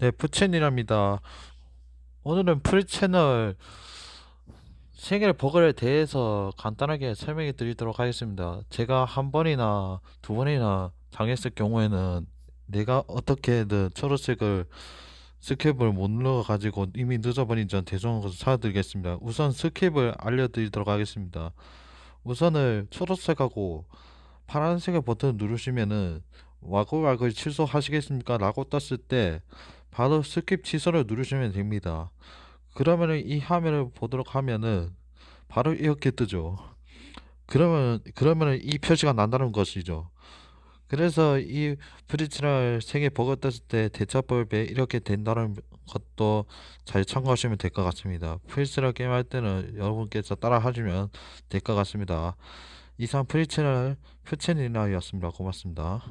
네, 푸첸이랍니다. 오늘은 프리채널 생일 버그에 대해서 간단하게 설명해 드리도록 하겠습니다. 제가 한 번이나 두 번이나 당했을 경우에는 내가 어떻게든 초록색을 스캡을 못 눌러가지고 이미 늦어버린 점 죄송한 것을 사과드리겠습니다. 우선 스캡을 알려드리도록 하겠습니다. 우선을 초록색하고 파란색의 버튼을 누르시면은 와글와글 취소하시겠습니까? 라고 떴을 때 바로 스킵 취소를 누르시면 됩니다. 그러면은 이 화면을 보도록 하면은 바로 이렇게 뜨죠. 그러면 그러면은 이 표시가 난다는 것이죠. 그래서 이 프리츠널 생애 버그 떴을 때 대처법에 이렇게 된다는 것도 잘 참고하시면 될 것 같습니다. 프리츠널 게임 할 때는 여러분께서 따라 하시면 될 것 같습니다. 이상 프리츠널 표첸이나였습니다. 고맙습니다.